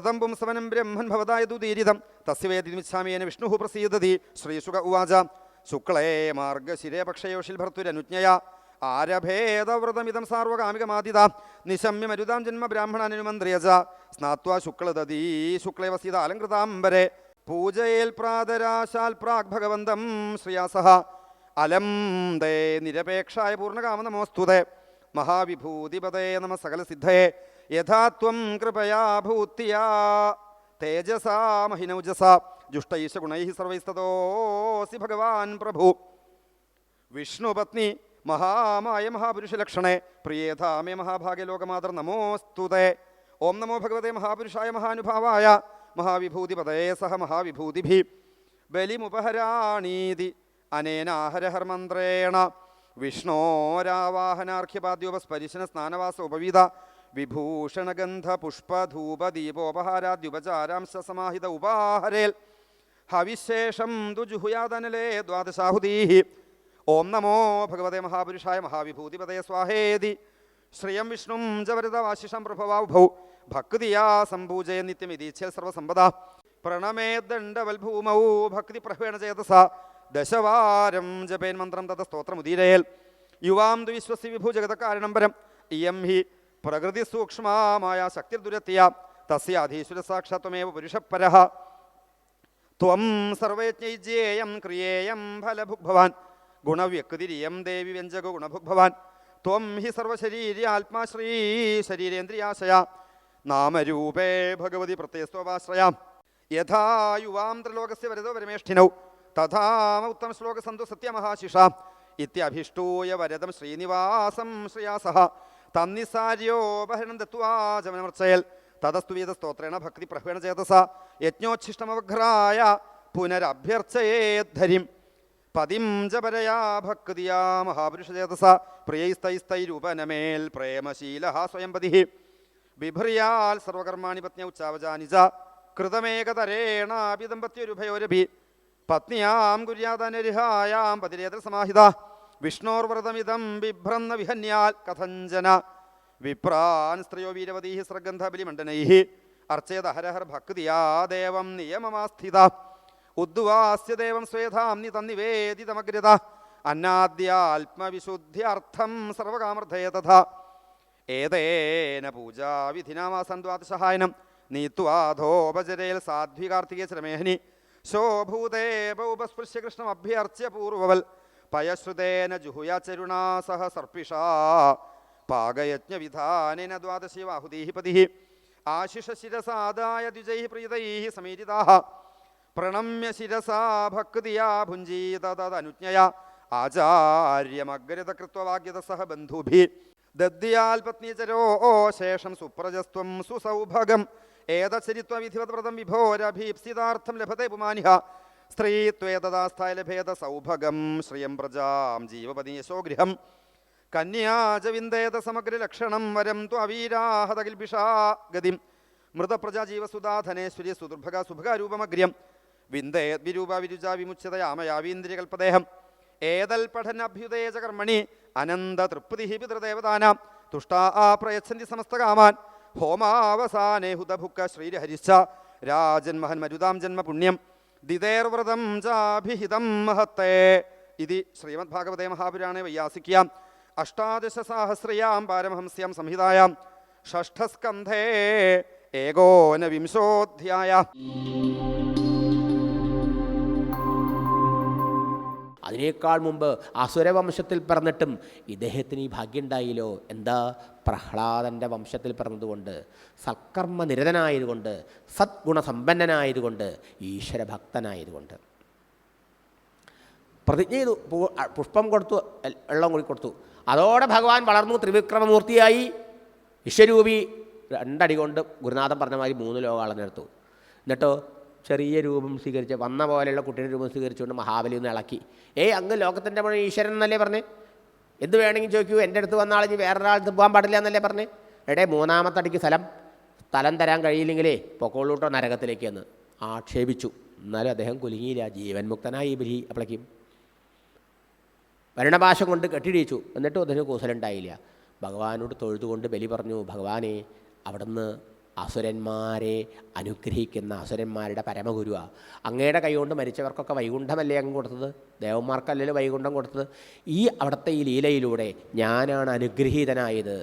വ്രതം പുംസവനം ബ്രഹ്മൻ ഭവതായതു ദീരിതം തസ്യ വേദിമിച്ഛാമേന വിഷ്ണു പ്രസീദതി ശ്രീശുക ഉവാച. ശുക്ലേ മാർഗശിരേ പക്ഷയോഷിൽ ഭർത്തുരനുജ്ഞയാ. ആരഭേദവ്രതമിതം സാർവകാമികമാതിത നിശമ്യ മരുതാം ജന്മ ബ്രാഹ്മണനുമന്ത്രിയജ. സ്നാത്വാ ശുക്ലദീ ശുക്ലേ വസീത അലങ്കൃതാംബരെ പൂജയേൽ പ്രാതരാശാൽ പ്രാഗ് ഭഗവന്തം ശ്രിയാസഹ. അലം ദേ നിരപേക്ഷായ പൂർണകാമനമോസ്തുതേ മഹാവിഭൂതിപതേ നമ സകല സിദ്ധയെ യഥാത്വം കൃപയാ ഭൂത്തിയാ തേജസാ മഹിനൗജസ. ജുഷ്ടൈശ ഗുണൈ സർവൈസ്തോസി ഭഗവാൻ പ്രഭു. വിഷ്ണുപത്നി മഹാമായ മഹാപുരുഷലക്ഷണേ. പ്രിയേധാമേ മഹാഭാഗ്യ ലോകമാതർ നമോസ്തുതേ ഓം നമോ ഭഗവതേ മഹാപുരുഷായ മഹാനുഭാവായ മഹാവിഭൂതിപതേ സഹ മഹാവിഭൂതിഭി. ബലിമുപഹരാണീതി അനേനാഹരഹർമന്ത്രേണ. വിഷ്ണോരാവാഹനാർഘ്യപാദ്യോപസ്പരിശന സ്നാനവാസ ഉപവീത വിഭൂഷണഗന്ധ പുഷ്പധൂപ ദീപോപഹാരാദ്യുപചാരാംശ സമാഹിത ഉപാഹരേൽ ഹവിശേഷം ദുജുഹുയാതനലേ ദ്വാദശാഹുദീഹി. ഓം നമോ ഭഗവതേ മഹാപുരുഷായ മഹാവിഭൂതിപതയ സ്വാഹേതി. ശ്രിയം വിഷ്ണും ജവരതവാശിഷം പ്രഭവാഭൗ ഭക്തിയാ സംപൂജയ നിത്യമിതീച്ഛ സർവസമ്പദ. പ്രണമേ ദണ്ഡവൽഭൂമൗ ഭക്തി പ്രഹേണ ചേതസ. ദശവാരം ജപേൻ മന്ത്രം തത സ്തോത്രമുദീരയേൽ. യുവാം ദ്വിശ്വസി വിഭു ജഗതകാരണം പരം ഇയം ഹി പ്രകൃതി സൂക്ഷ്മമായ ശക്തിർദുരത്തിയ തസ്യ അധീശ്വര സാക്ഷാത്വമേവ പുരുഷപരഃ ത്വം സർവയജ്ഞേയം ക്രിയേയം ഫലഭുഗ്ഭവാൻ. ഗുണവ്യക്തിരിയം ദേവി വ്യഞ്ജക ഗുണഭുഗ്ഭവാൻ. ത്വം ഹി സർവശരീരി ആത്മാശ്രീ ശരീരേന്ദ്രിയാശയ. നാമരൂപേ ഭഗവതി പ്രത്യസ്തോപാശ്രയാം യഥാ യുവാം ത്രിലോകസ്യ വരതോ പരമേഷ്ഠിനൗ. തഥാ ഉത്തമ ശ്ലോക സന്തു സത്യമഹാശിഷ. ഇത്യഭിഷ്ടൂയ വരതം ശ്രീനിവാസം ശ്രിയാസഹ. തന്നിസാര്യോപഹരണം ദത്വാ ജമനമർച്ചയൽ. തതസ്തു വേദസ്തോത്രേണ ഭക്തി പ്രഹേണ ചേതസ യജ്ഞോച്ഛിഷ്ടമവഘ്രായ പുനരഭ്യർച്ചയേദ്ധരിം പതിം ജപരയാ ഭക്തിയാ മഹാപുരുഷചേതസ പ്രിയൈസ്തൈസ്തൈരൂപനമേൽ പ്രേമശീല സ്വയംപതി ബിഭ്രിയാൽ സർവകർമാണി പത്നി ഉച്ചാവജാനിജ കൃതമേകതരേണാപി ദമ്പത്യോരുഭയോരഭി പത്നിയാം കുര്യാതനരിഹായാം പതിരേതര സമാഹിത. വിഷ്ണോർവ്രതമിതം ബിഭ്രന്ന വിഹന്യാൽ കഥഞ്ചന വിപ്രാൻ സ്ത്രീയോ വീരവതീ സ്രഗന്ധബലിമണ്ഡനൈ അർച്ചേത ഹരഹർ ഭക്തിയാ ദേവം നിയമമാസ്ഥിത. ഉദ്വാസ്യ ദേവം സ്വേധാംനി തന്നിവേദിതമഗ്രത. അന്നാദ്യാത്മവിശുദ്ധ്യർത്ഥം സർവകാമർദ്ധയ തഥാ ഏതേന പൂജാവിധിനാമാസം ദ്വാദശഹായനം. നീത്വാധോപചരേൽ സാധ്വികാർത്തികേ ശ്രമേഹനി ശോഭൂതേപൗപസ്പൃശ്യ കൃഷ്ണം അഭ്യർച്ച്യ പൂർവവൽ. പയശ്രുതേന ജുഹുയാചരുണാ സഹ സർപ്പിഷാ. പാകയജ്ഞവിധാനേന ദ്വാദശിവാഹുതീ പതി ആശിഷശിരസാദായ ദ്വിജൈ പ്രീതൈ സമീരിതാ. പ്രണമ്യ ശിരസാ ഭക്തിയാ ഭുഞ്ജീതദനുജ്ഞയ ആചാര്യമഗ്രത കൃത്വവാഗ്യത സഹ ബന്ധുഭി. പത്നീചരോ ശേഷം സുപ്രജസ്ത്വം സുസൗഭഗം. ഏതചരിത്വവിധിവത് വ്രതം വിഭോരഭീപ്സിതാർത്ഥം ലഭത്തെ പുമാനിഹ സ്ത്രീത്വേതദാസ്ഥായ ലഭേത സൗഭഗം ശ്രിയം പ്രജാം ജീവപതി യശോഗൃഹം. കന്യാചവിന്ദേത സമഗ്രലക്ഷണം വരം ത്വവീരാഹതകിൽപിഷാ ഗതിം. മൃതപ്രജാ ജീവസുധാധനേശ്വര്യ സുദുർഭഗ സുഭഗാരൂപമഗ്ര്യം വിന്ദേത് വിരൂപ വിരുജ വിമുച്യതയാമയാവീന്ദ്രിയകൽപ്പദേഹം ഏതൽ പഠനഭ്യുതേജ കർമ്മണി അനന്ത തൃപ്തി പിതൃദേവതാനാം. തുഷ്ടാ ആ പ്രയച്ഛന്തി സമസ്തകാമാൻ ഹോമാവസാനേ ഹുതഭുക്ക ശ്രീരഹരിശ്ച. രാജന്മഹൻ മരുതാം ജന്മ പുണ്യം. ദിതേർവ്രതം ചാഭിഹിതം മഹത്തേ ഇതി ശ്രീമദ്ഭാഗവതേ മഹാപുരാണേ വയ്യാസിക്യാം അഷ്ടാദശസാഹസ്രയാം പാരമഹംസ്യാം സംഹിതായാം. ഷഷ്ഠസ്കന്ധേ ഏകോനവിംശോധ്യായ. അതിനേക്കാൾ മുമ്പ് അസുരവംശത്തിൽ പറഞ്ഞിട്ടും ഇദ്ദേഹത്തിന് ഈ ഭാഗ്യം ഉണ്ടായില്ലോ? എന്താ പ്രഹ്ലാദന്റെ വംശത്തിൽ പിറന്നതുകൊണ്ട് സത്കർമ്മ നിരതനായതുകൊണ്ട് സദ്ഗുണസമ്പന്നനായതുകൊണ്ട് ഈശ്വരഭക്തനായതുകൊണ്ട്. പ്രതിജ്ഞ ചെയ്തു പുഷ്പം കൊടുത്തു വെള്ളം കൂടി കൊടുത്തു. അതോടെ ഭഗവാൻ വളർന്നു ത്രിവിക്രമമൂർത്തിയായി. വിശ്വരൂപി രണ്ടടി കൊണ്ട് ഗുരുനാഥൻ പറഞ്ഞ മാതിരി മൂന്ന് ലോകാളെന്നെടുത്തു എന്നിട്ടോ ചെറിയ രൂപം സ്വീകരിച്ച് വന്ന പോലെയുള്ള കുട്ടിയുടെ രൂപം സ്വീകരിച്ചുകൊണ്ട് മഹാബലി ഒന്ന് ഇളക്കി. ഏയ് അങ്ങ് ലോകത്തിന്റെ മുഴുവൻ ഈശ്വരൻ എന്നല്ലേ പറഞ്ഞേ? എന്ത് വേണമെങ്കിൽ ചോദിക്കൂ എന്റെ അടുത്ത് വന്ന ആളിഞ്ഞ് വേറൊരാളടുത്ത് പോകാൻ പാടില്ല എന്നല്ലേ പറഞ്ഞ്? എടേ മൂന്നാമത്തെ അടിക്ക് സ്ഥലം. സ്ഥലം തരാൻ കഴിയില്ലെങ്കിലേ പൊക്കോളൂട്ടോ നരകത്തിലേക്ക് എന്ന്. ആക്ഷേപിച്ചു. എന്നാലും അദ്ദേഹം കുലുങ്ങിയില്ല. ജീവൻ മുക്തനായി ബലി അപ്പളക്കും. ഭരണഭാഷ കൊണ്ട് കെട്ടിടിച്ചു എന്നിട്ടും അതിന് കൂസലുണ്ടായില്ല. ഭഗവാനോട് തൊഴുതുകൊണ്ട് ബലി പറഞ്ഞു ഭഗവാനെ അവിടുന്ന് അസുരന്മാരെ അനുഗ്രഹിക്കുന്ന അസുരന്മാരുടെ പരമഗുരുവാണ് അങ്ങയുടെ കൈകൊണ്ട് മരിച്ചവർക്കൊക്കെ വൈകുണ്ഠമല്ലേ അങ്ങ് കൊടുത്തത്? ദേവന്മാർക്കല്ലല്ലോ വൈകുണ്ഠം കൊടുത്തത്. ഈ അവിടുത്തെ ഈ ലീലയിലൂടെ ഞാനാണ് അനുഗ്രഹീതനായത്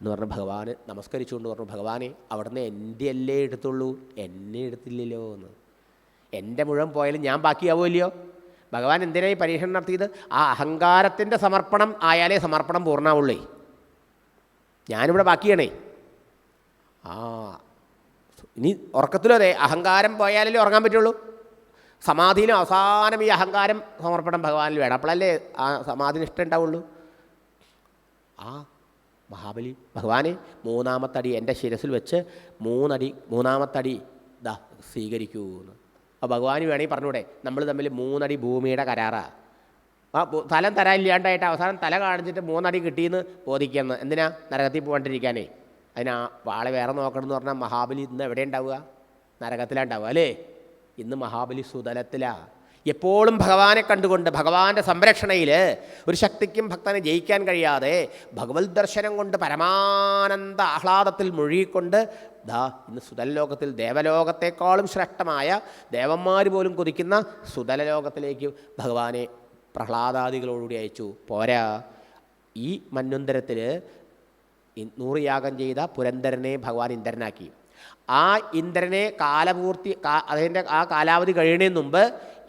എന്ന് പറഞ്ഞ ഭഗവാൻ നമസ്കരിച്ചുകൊണ്ട് പറഞ്ഞു ഭഗവാനെ അവിടുന്ന് എന്റെ അല്ലേ എടുത്തുള്ളൂ? എന്നെ എടുത്തില്ലല്ലോ എന്ന്. എന്റെ മുഴുവൻ പോയാലും ഞാൻ ബാക്കിയാവുമല്ലയോ? ഭഗവാൻ എന്തിനായി പരീക്ഷണം നടത്തിയത്? ആ അഹങ്കാരത്തിന്റെ സമർപ്പണം ആയാലേ സമർപ്പണം പൂർണമാവുള്ളേ ഞാനിവിടെ ബാക്കിയാണേ. ആ. ഇനി ഉറക്കത്തിലും അതെ അഹങ്കാരം പോയാലല്ലേ ഉറങ്ങാൻ പറ്റുള്ളൂ. സമാധിയിലും അവസാനം ഈ അഹങ്കാരം സമർപ്പണം ഭഗവാനിൽ വേണം. അപ്പോഴല്ലേ ആ സമാധി ഇഷ്ടം ഉണ്ടാവുള്ളൂ. ആ മഹാബലി ഭഗവാനെ മൂന്നാമത്തടി എന്റെ ശിരസിൽ വെച്ച് മൂന്നടി മൂന്നാമത്തടി ദാ സ്വീകരിക്കൂ എന്ന് അപ്പോൾ ഭഗവാന് വേണമെങ്കിൽ പറഞ്ഞൂടെ നമ്മൾ തമ്മിൽ മൂന്നടി ഭൂമിയുടെ കരാറാണ് ആ തലം തരാനില്ലാണ്ടായിട്ട് അവസാനം തല കാണിച്ചിട്ട് മൂന്നടി കിട്ടിയെന്ന് ബോധിക്കുന്നത് എന്തിനാ? നരകത്തിൽ പോകാണ്ടിരിക്കാനേ. അതിനാ വാളെ വേറെ നോക്കണം എന്ന് പറഞ്ഞാൽ മഹാബലി ഇന്ന് എവിടെ ഉണ്ടാവുക? നരകത്തിലാണ് അല്ലേ? ഇന്ന് മഹാബലി സുതലത്തിലാ. എപ്പോഴും ഭഗവാനെ കണ്ടുകൊണ്ട് ഭഗവാന്റെ സംരക്ഷണയിൽ ഒരു ശക്തിക്കും ഭക്തനെ ജയിക്കാൻ കഴിയാതെ ഭഗവത് ദർശനം കൊണ്ട് പരമാനന്ദ ആഹ്ലാദത്തിൽ മുഴുകിക്കൊണ്ട് ദാ ഇന്ന് സുതലലോകത്തിൽ ദേവലോകത്തെക്കാളും ശ്രേഷ്ഠമായ ദേവന്മാർ പോലും കൊതിക്കുന്ന സുതലലോകത്തിലേക്ക് ഭഗവാനെ പ്രഹ്ലാദാദികളോടുകൂടി അയച്ചു. പോരാ ഈ മന്വന്തരത്തിൽ നൂറ് യാഗം ചെയ്ത പുരന്തരനെ ഭഗവാൻ ഇന്ദ്രനാക്കി. ആ ഇന്ദ്രനെ കാലപൂർത്തി അതിന്റെ ആ കാലാവധി കഴിയുന്നതിന് മുമ്പ്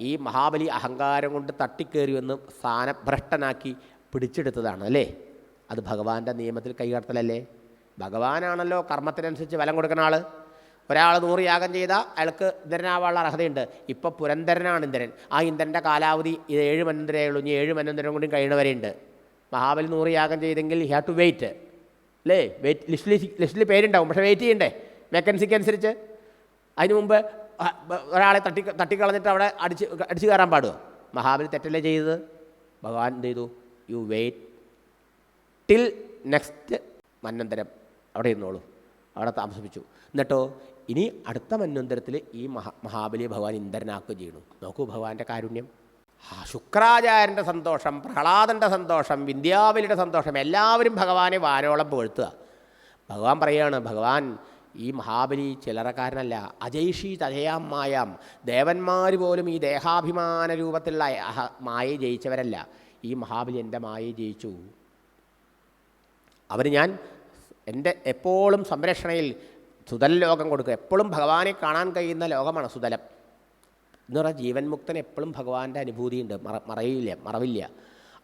ഈ മഹാബലി അഹങ്കാരം കൊണ്ട് തട്ടിക്കേറി വന്ന് സ്ഥാനഭ്രഷ്ടനാക്കി പിടിച്ചെടുത്തതാണ് അല്ലേ? അത് ഭഗവാന്റെ നിയമത്തിൽ കൈകടത്തലല്ലേ? ഭഗവാനാണല്ലോ കർമ്മത്തിനനുസരിച്ച് ബലം കൊടുക്കുന്ന ആൾ ഒരാൾ നൂറ് യാഗം ചെയ്താൽ അയാൾക്ക് ഇന്ദ്രനാവാനുള്ള അർഹതയുണ്ട്. ഇപ്പോൾ പുരന്തരനാണ് ഇന്ദ്രൻ. ആ ഇന്ദ്രന്റെ കാലാവധി ഇത് ഏഴ് മനന്തരേ ഉള്ളൂ. ഇനി ഏഴ് മനന്തരം കൂടി കഴിയണവരെയുണ്ട് മഹാബലി നൂറ് യാഗം ചെയ്തെങ്കിൽ ഹാവ് ടു വെയിറ്റ് അല്ലേ വെയിറ്റ് ലിസ്റ്റിൽ ലിസ്റ്റിൽ പേരുണ്ടാവും. പക്ഷേ വെയിറ്റ് ചെയ്യണ്ടേ? വേക്കൻസിക്ക് അനുസരിച്ച് അതിന് മുമ്പ് ഒരാളെ തട്ടി തട്ടിക്കളഞ്ഞിട്ട് അവിടെ അടിച്ച് അടിച്ച് കയറാൻ പാടുമോ മഹാബലി തെറ്റല്ലേ ചെയ്തത്? ഭഗവാൻ എന്ത് ചെയ്തു? യു വെയിറ്റ് ടിൽ നെക്സ്റ്റ് മന്നന്തരം അവിടെ ഇരുന്നോളൂ. അവിടെ താമസിപ്പിച്ചു. എന്നിട്ടോ ഇനി അടുത്ത മന്നന്തരത്തിൽ ഈ മഹാ മഹാബലിയെ ഭഗവാൻ ഇന്ദ്രനാക്കുകയും ചെയ്യണു. നോക്കൂ ഭഗവാന്റെ കാരുണ്യം. ശുക്രാചാര്യന്റെ സന്തോഷം പ്രഹ്ലാദന്റെ സന്തോഷം വിന്ധ്യാവലിയുടെ സന്തോഷം എല്ലാവരും ഭഗവാനെ വാരോളം പുകഴ്ത്തുക. ഭഗവാൻ പറയുകയാണ് ഭഗവാൻ ഈ മഹാബലി ചിലറക്കാരനല്ല അജയ്ഷി തഥയാം മായാം. ദേവന്മാർ പോലും ഈ ദേഹാഭിമാന രൂപത്തിലുള്ള മായയെ ജയിച്ചവരല്ല. ഈ മഹാബലി എന്റെ മായയെ ജയിച്ചു. അവർ ഞാൻ എന്റെ എപ്പോഴും സംരക്ഷണയിൽ സുതല ലോകം കൊടുക്കുക. എപ്പോഴും ഭഗവാനെ കാണാൻ കഴിയുന്ന ലോകമാണ് സുതലം. എന്ന് പറഞ്ഞാൽ ജീവൻ മുക്തൻ എപ്പോഴും ഭഗവാന്റെ അനുഭൂതിയുണ്ട്. മറ മറയില്ല മറവില്ല.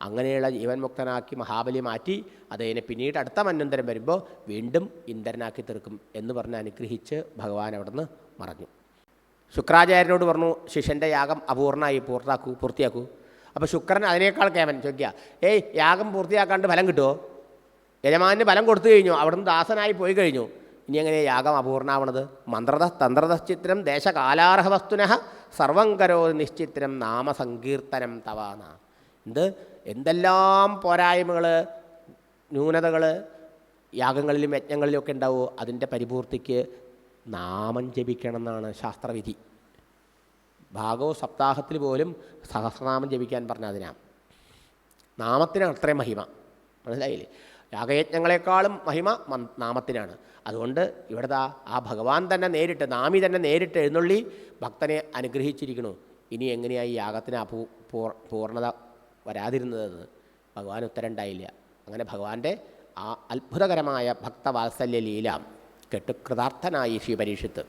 അങ്ങനെയുള്ള ജീവൻ മുക്തനാക്കി മഹാബലി മാറ്റി അതിനെ പിന്നീട് അടുത്ത മന്വന്തരം വരുമ്പോൾ വീണ്ടും ഇന്ദ്രനാക്കി തീർക്കും എന്ന് പറഞ്ഞ് അനുഗ്രഹിച്ച് ഭഗവാൻ അവിടുന്ന് മറഞ്ഞു. ശുക്രാചാര്യനോട് പറഞ്ഞു ശിഷ്യന്റെ യാഗം അപൂർണമായി പൂർത്താക്കൂ പൂർത്തിയാക്കൂ. അപ്പോൾ ശുക്രൻ അതിനേക്കാൾ കേമൻ. ചോദിക്കുക ഏയ് യാഗം പൂർത്തിയാക്കാണ്ട് ഫലം കിട്ടുമോ യജമാന് ഫലം കൊടുത്തു കഴിഞ്ഞു. അവിടുന്ന് ദാസനായി പോയി കഴിഞ്ഞു. ഇനി എങ്ങനെ യാഗം അപൂർണാവണത് മന്ത്രത തന്ത്രത ചിത്രം ദേശകാലാർഹ വസ്തുന സർവം കരോ നിശ്ചിത്രം നാമസങ്കീർത്തനം തവാന എന്ത്? എന്തെല്ലാം പോരായ്മകൾ ന്യൂനതകൾ യാഗങ്ങളിലും യജ്ഞങ്ങളിലും ഒക്കെ ഉണ്ടാവുമോ അതിന്റെ പരിപൂർത്തിക്ക് നാമം ജപിക്കണം എന്നാണ് ശാസ്ത്രവിധി. ഭാഗവ സപ്താഹത്തിൽ പോലും സഹസ്രനാമം ജപിക്കാൻ പറഞ്ഞ അതിനാ നാമത്തിനാണ് അത്രയും മഹിമ. മനസ്സിലായില്ലേ? യാഗയജ്ഞങ്ങളെക്കാളും മഹിമ നാമത്തിനാണ്. അതുകൊണ്ട് ഇവിടുത്തെ ആ- ഭഗവാൻ തന്നെ നേരിട്ട് നാമി തന്നെ നേരിട്ട് എഴുന്നള്ളി ഭക്തനെ അനുഗ്രഹിച്ചിരിക്കുന്നു ഇനി എങ്ങനെയായി യാഗത്തിന് അപൂ പൂർ- പൂർണത വരാതിരുന്നതെന്ന് ഭഗവാൻ ഉത്തരണ്ടായില്ല. അങ്ങനെ ഭഗവാന്റെ ആ അത്ഭുതകരമായ ഭക്തവാത്സല്യ ലീല കെട്ടുകൃതാർത്ഥനായി ശ്രീ പരീക്ഷത്ത്.